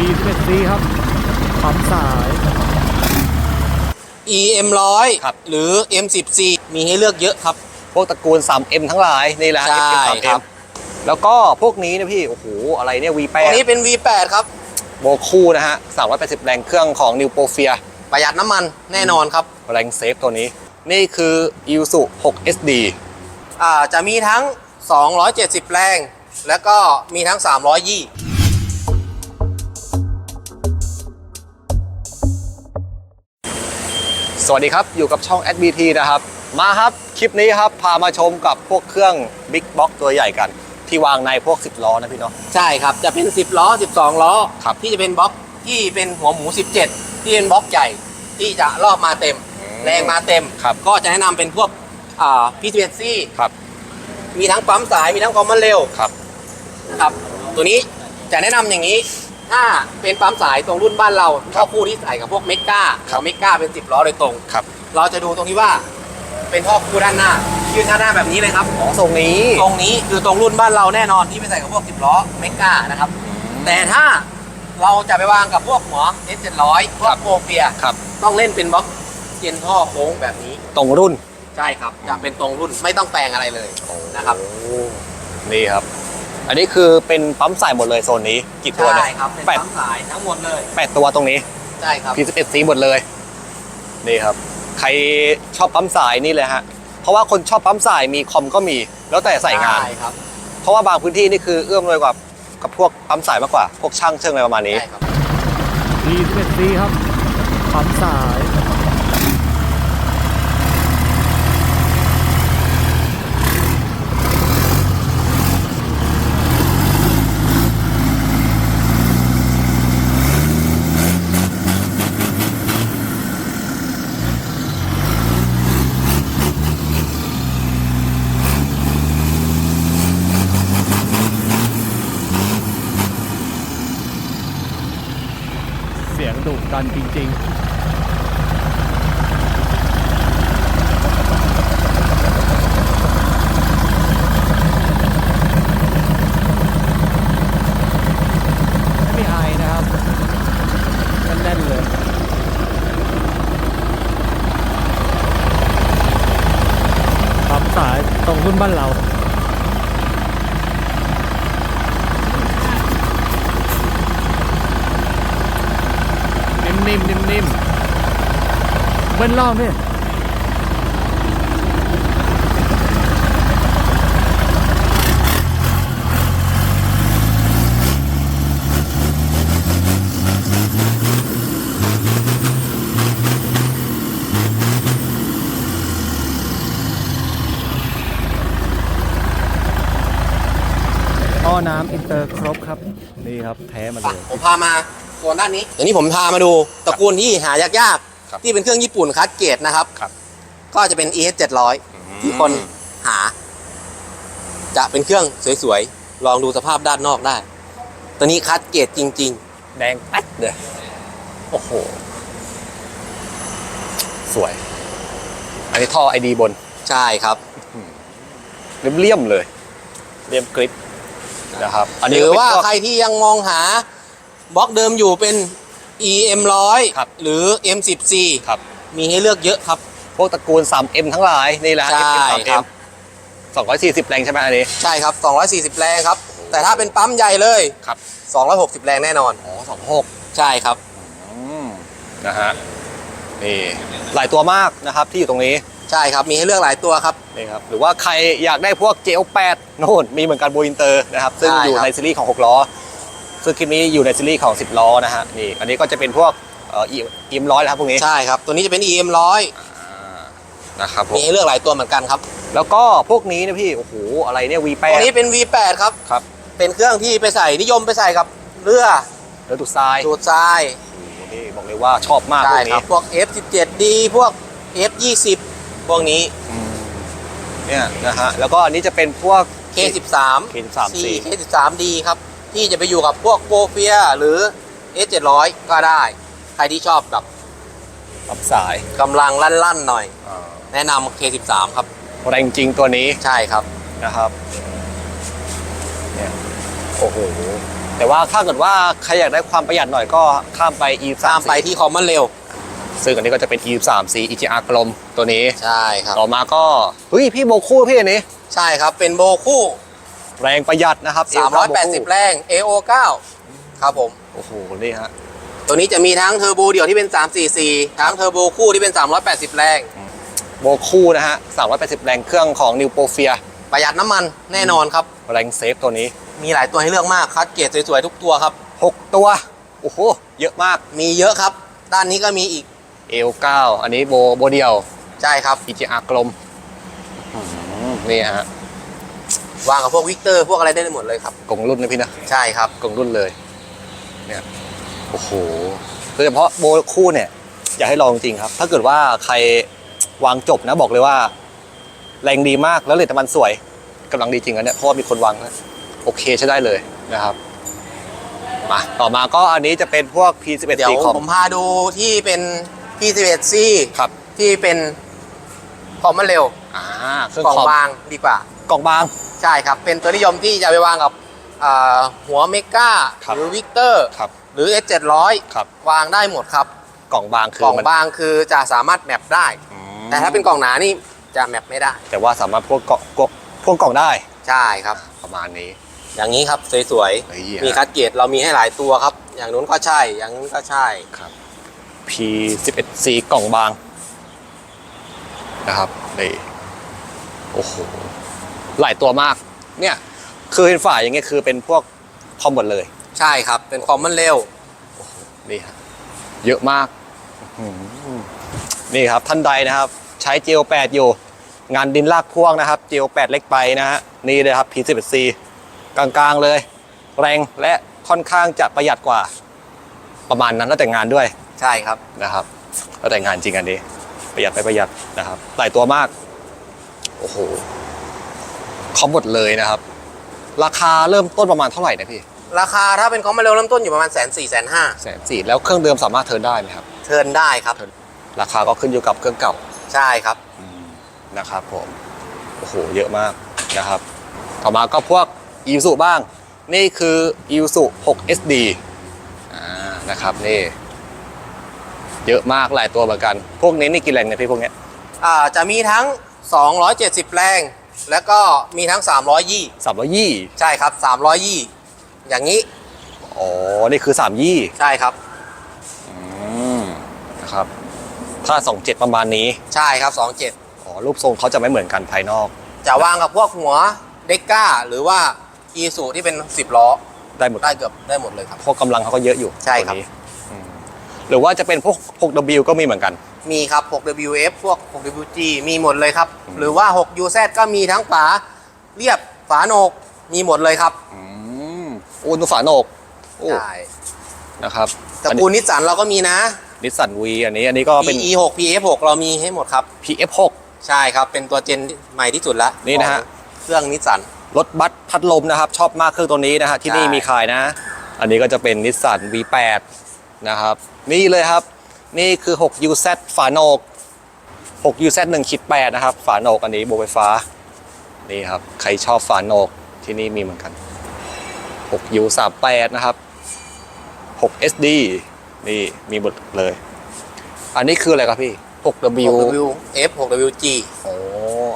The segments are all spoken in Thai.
E11C ครับปั๊มสาย EM ร้อยครับ หรือ M10C มีให้เลือกเยอะครับ พวกตระกูล 3M ทั้งหลายนี่แหละ ใช่ FM 3M ครับ แล้วก็พวกนี้นะพี่ โอ้โห อะไรเนี่ยตัว V8 นี้เป็น V8 ครับ โบคู่นะฮะ 380 แรงเครื่องของ New p o f i a ประหยัดน้ำมันแน่นอนครับ แรงเซฟตัวนี้ นี่คือ i s u 6 SD อ่าจะมีทั้ง 270 แรง แล้วก็มีทั้ง 300ยี่ สวัสดีครับ อยู่กับช่อง SBT นะครับ มาครับคลิปนี้ครับ พามาชมกับพวกเครื่อง Big Box ตัวใหญ่กัน ที่วางในพวก 10 ล้อนะพี่เนาะ ใช่ครับจะเป็น 10 ล้อ 12 ล้อ ครับ ที่จะเป็นบล็อกที่เป็นหัวหมู 17 ที่เป็นบล็อกใหญ่ที่จะรอบมาเต็ม แรงมาเต็ม ครับก็จะแนะนำเป็นพวกอ่า P11C ครับ มีทั้งปั๊มสายมีทั้งความมันเร็วครับนะครับ ตัวนี้จะแนะนำอย่างนี้ ถ้าเป็นปั๊มสายตรงรุ่นบ้านเราท่อคู่ที่ใส่กับพวกเมกาครับเมกาเป็น 10 ล้อโดยตรง ครับ เราจะดูตรงที่ว่าเป็นท่อคู่ด้านหน้ายืนด้านหน้าแบบนี้เลยครับอ๋อทรงนี้ตรงนี้คือตรงรุ่นบ้านเราแน่นอนที่ไปใส่กับพวก 10 ล้อเมกานะครับ แต่ถ้าเราจะไปวางกับพวกหัว S700 พวครักบโปรเฟียครับ ต้องเล่นเป็นบล็อกเจนท่อโค้งแบบนี้ ตรงรุ่น ใช่ครับจะเป็นตรงรุ่นไม่ต้องแปลงอะไรเลยนะครับโอ้นี่ครับ อันนี้คือเป็นปั๊มสายหมดเลยโซนนี้กี่ตัวเนี่ใช่ยครับเป็นแปดปั๊มสายทั้งหมดเลยแปดตัวตรงนี้ ใช่ครับ P11 สีหมดเลยนี่ครับ ใครชอบปั๊มสายนี่เลยฮะเพราะว่าคนชอบปั๊มสายมีคอมก็มีแล้วแต่ใส่งาน ใช่ครับเพราะว่าบางพื้นที่นี่คือเอื้อมเลยกว่ากับพวกปั๊มสายมากกว่า พวกช่างเชิงอะไรประมาณนี้ ใช่ครับ E11C ครับปั๊มสาย ดันจริงๆไม่มีไอนะครับแน่นเลยสายตรงรุ่นบ้านเรา นิ่มๆนิ่มๆเบิ้ลรอบเนี่ยอ้อน้ำอินเตอร์ครบครับ นี่ครับแท้มาเลย ผมพามา โซนด้านนี้ เดี๋ยวนี้ผมพามาดูตระกูลที่หายากครับๆ ที่เป็นเครื่องญี่ปุ่นคัสเกตนะครับ ครับ ก็จะเป็น ES 700ที่คนหา จะเป็นเครื่องสวยๆ ลองดูสภาพด้านนอกได้ ตัวนี้คัสเกตจริง แดงแป๊ดเลยโอ้โห สวย อันนี้ท่อไอดีบน ๆ ใช่ครับเลี่ยมๆเลยเลี่ยมกริปนะครับ อันหนี้รือก็เป็นว่าพกใครที่ยังมองหา บล็อกเดิมอยู่เป็น EM ครับ100หรือ M10C ครับ มีให้เลือกเยอะครับ พวกตระกูล 3M ทั้งหลาย นี่แหละ ใช่ FM 3M ครับ 240 แรงใช่ไหมอันนี้ ใช่ครับ 240 แรงครับ แต่ถ้าเป็นปั๊มใหญ่เลย ครับ 260 แรงแน่นอน อ๋อ26ใช่ครับอืมนะฮะ นี่ หลายตัวมากนะครับที่อยู่ตรงนี้ ใช่ครับมีให้เลือกหลายตัวครับ นี่ครับ หรือว่าใครอยากได้พวก JL8 โน่นมีเหมือนกันโบอินเตอร์นะครับ ซึ่งใช่อยู่ครับ ในซีรีส์ของ 6 ล้อ ซึ่งคลิปนี้อยู่ในซีรีส์ของ 10 ล้อนะฮะนี่อันนี้ก็จะเป็นพวกเอ่อ EM ร้อยนะครับพวกนี้ใช่ครับ ตัวนี้จะเป็น EM นะครับผ100มีมให้เลือกหลายตัวเหมือนกันครับ แล้วก็พวกนี้นะพี่โอ้โหอะไรเนี่ย V8 ตัวนี้เป็น V8 ครับครับ เป็นเครื่องที่ไปใส่นิยมไปใส่กับเรือเรือดูดทรายดูดทรายโอ้โหนี่บอกเลยว่าชอบมากพใช่วกคนี้รับพวก F17D พวก F20 พวกนี้อืมเนี่ยนะฮะแล้วก็อันนี้จะเป็นพวก K13 K13C C K13D ครับ ที่จะไปอยู่กับพวกโปรเฟียหรือ S700 ก็ได้ ใครที่ชอบแบบปับสายกำลังลั่นๆหน่อย แนะนำ K13 ครับ แรงจริงตัวนี้ใช่ครับ นะครับเนี่ยโอ้โหแแต่ว่าถ้าเกิดว่าใครอยากได้ความประหยัดหน่อยก็ข้ามไป e 3ตามไปที่คอมมอนเร็ว ซึ่งอันนี้ก็จะเป็น e 3 c EGR กลมตัวนี้ ใช่ครับ ต่อมาก็เฮ้ยพี่โบคู่พี่อันนี้ ใช่ครับเป็นโบคู่ แรงประหยัดนะครับ380 แรง AO9 ครับผมโอ้โหนี่ฮะตัวนี้จะมีทั้งเทอร์โบเดี่ยวที่เป็น 344 ทั้งเทอร์โบคู่ที่เป็น 380 แรงโบคู่นะฮะ 380 แรงเครื่องของนิวโปเฟียประหยัดน้ำมันแน่นอนครับ แรงเซฟตัวนี้ มีหลายตัวให้เลือกมากคัดเกรดสวยๆ ทุกตัวครับ 6 ตัว โอ้โห เยอะมาก มีเยอะครับ ด้านนี้ก็มีอีก L9 อันนี้โบโบเดียว ใช่ครับ EGR กลมอืมนี่ฮะ วางกับพวกวิกเตอร์พวกอะไรได้หมดเลยครับกล่องรุ่นนะพี่นะใช่ครับกล่องรุ่นเลยเนี่ยโอ้โหโดยเฉพาะโบคู่เนี่ย อยากให้ลองจริงครับ ถ้าเกิดว่าใครวางจบนะบอกเลยว่า แรงดีมากแล้วเลทน้ำมันสวยกำลังดีจริงอันเนี้ยเพราะว่ามีคนวางนะโอเคใช้ได้เลยนะครับมาต่อมาก็อันนี้จะเป็นพวก P11 เดี๋ยวคอมผมพาดูที่เป็น P11C ครับที่เป็นคอมมอนเร็วอ่าเครื่องกล่องคอมบางดีกว่า กล่องบาง ใช่ครับ เป็นตัวนิยมที่จะไปวางกับอ่าหัวเมกาครับ หรือวิกเตอร์ครับ หรือ S700 ครับ วางได้หมดครับ กล่องบางคืกล่องมันบางคือจะสามารถแมปได้ อืมแต่ถ้าเป็นกล่องหนานี่จะแมปไม่ได้ แต่ว่าสามารถพวกเกาะพวกพวกกล่องได้ใช่ครับ ประมาณนี้ อย่างนี้ครับสวยเฮ้ยๆ มีคัดเกรดเรามีให้หลายตัวครับ อย่างนู้นก็ใช่ อย่างนู้นก็ใช่ครับ P11C กล่องบางนะครับนี่โอ้โห หลายตัวมาก เนี่ยคือเห็นฝ่ายอย่างเงี้ยคือเป็นพวกคอมหมดเลย ใช่ครับ เป็นคอมมอนเร็วนี่ฮะเยอะมากอื้อหือนี่ครับท่านใดนะครับ ใช้ GL8 อยู่ งานดินลากพ่วงนะครับ GL8 เล็กไปนะฮะนี่เลยครับ P11C กลางๆเลย แรงและค่อนข้างจะประหยัดกว่า ประมาณนั้นแล้วแต่งานด้วยใช่ครับนะครับแล้วแต่งานจริงอันนี้ ประหยัดไปประหยัดนะครับหลายตัวมาก โอ้โห เขาหมดเลยนะครับ ราคาเริ่มต้นประมาณเท่าไหร่นะพี่ราคาถ้าเป็นคอมมอนเร็วเริ่มต้นอยู่ประมาณแสนสี่แสนห้าแสนสี่แล้วเครื่องเดิมสามารถเทิร์นได้ไหมครับ เทิร์นได้ครับ ราคาก็ขึ้นอยู่กับเครื่องเก่าใช่ครับนะครับผมโอ้โหเยอะมากนะครับ ต่อมาก็พวกอีสุบ้าง นี่คืออีสุ6 SD อ่านะครับนี่ เยอะมากหลายตัวเหมือนกัน พวกนี้นี่กี่แรงเนี่ยพี่พวกเนี้ยอ่าจะมีทั้ง 270 แรง แล้วก็มีทั้ง 300 ยี่ สามร้อยยี่ใช่ครับ 300 ยี่ อย่างนี้ อ๋อ นี่คือสามยี่ใช่ครับ อืมนะครับ ถ้าสองเจ็ดประมาณนี้ ใช่ครับอ๋อ รูปทรงเขาจะไม่เหมือนกันภายนอก27จะวางกับพวกหัวเด็กก้า หรือว่าอีสูที่เป็น 10 ล้อ ได้หมด ได้เกือบได้หมดเลยครับ พวกกำลังเขาก็เยอะอยู่ใช่ครับ ตัวนี้อืม หรือว่าจะเป็นพวก 6W ก็มีเหมือนกัน มีครับ 6WF พวก 6WG มีหมดเลยครับ หรือว่า 6UZ ก็มีทั้งฝาเรียบฝาโหนกมีหมดเลยครับอืมโอ้นุฝาโหนกโอ้ใช่นะครับตระกูลนิสสันเราก็มีนะนิสสันวีอันนี้อันนี้ก็เป็น PE6 PF6 เรามีให้หมดครับ PF6 ใช่ครับ เป็นตัวเจนใหม่ที่สุดแล้วนี่นะฮะของเครื่องนิสสันรถบัสพัดลมนะครับ ชอบมากเครื่องตัวนี้นะฮะที่นี่ใช่มีขายนะ อันนี้ก็จะเป็นนิสสัน V8 นะครับ นี่เลยครับ นี่คือ 6UZ ฝาโหนก 6UZ 1คิด8นะครับ ฝาโหนกอันนี้โบไฟฟ้า นี่ครับ ใครชอบฝาโหนกที่นี่มีเหมือนกัน 6U38 นะครับ 6SD นี่มีหมดเลย อันนี้คืออะไรครับพี่ 6W 6WF 6WG โอ้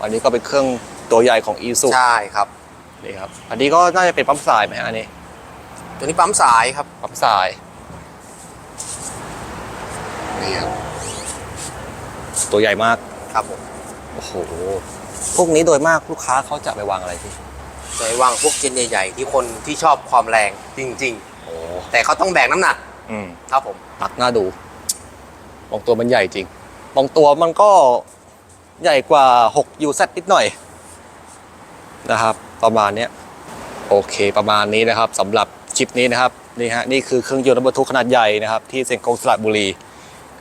อันนี้ก็เป็นเครื่องตัวใหญ่ของ e s u ใช่ครับ นี่ครับ อันนี้ก็น่าจะเป็นปั๊มสายไหมฮะอันนี้ ตัวนี้ปั๊มสายครับ ปั๊มสาย นี่ครับตัวใหญ่มากครับผมโอ้โหพวกนี้โดยมากลูกค้าเขาจะไปวางอะไรพี่จะวางพวกเจนใหญ่ๆที่คนที่ชอบความแรงจริงโอ้ๆ แต่เขาต้องแบกน้ำหนักอืมครับผมหนักน่าดูบางตัวมันใหญ่จริงบางตัวมันก็ใหญ่กว่า6 UZ นิดหน่อย นะครับ ประมาณเนี้ยโอเคประมาณนี้นะครับสำหรับคลิปนี้นะครับนี่ฮะนี่คือเครื่องยนต์รถบรรทุกขนาดใหญ่นะครับ ที่เซนกงสระบุรี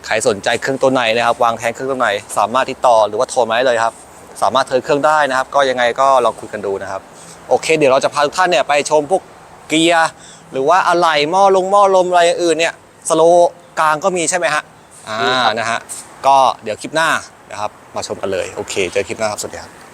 ใครสนใจเครื่องตัวไหนนะครับวางแทนเครื่องตัวไหน สามารถติดต่อหรือว่าโทรมาได้เลยครับ สามารถเทิร์นเครื่องได้นะครับ ก็ยังไงก็ลองคุยกันดูนะครับ โอเค เดี๋ยวเราจะพาทุกท่านเนี่ยไปชมพวกเกียร์หรือว่าอะไหล่หม้อลงหม้อลมอะไรอื่นเนี่ยสโลกลางก็มีใช่ไหมฮะอ่านะฮะก็เดี๋ยวคลิปหน้านะครับมาชมกันเลยโอเคเจอคลิปหน้าครับสวัสดีครับ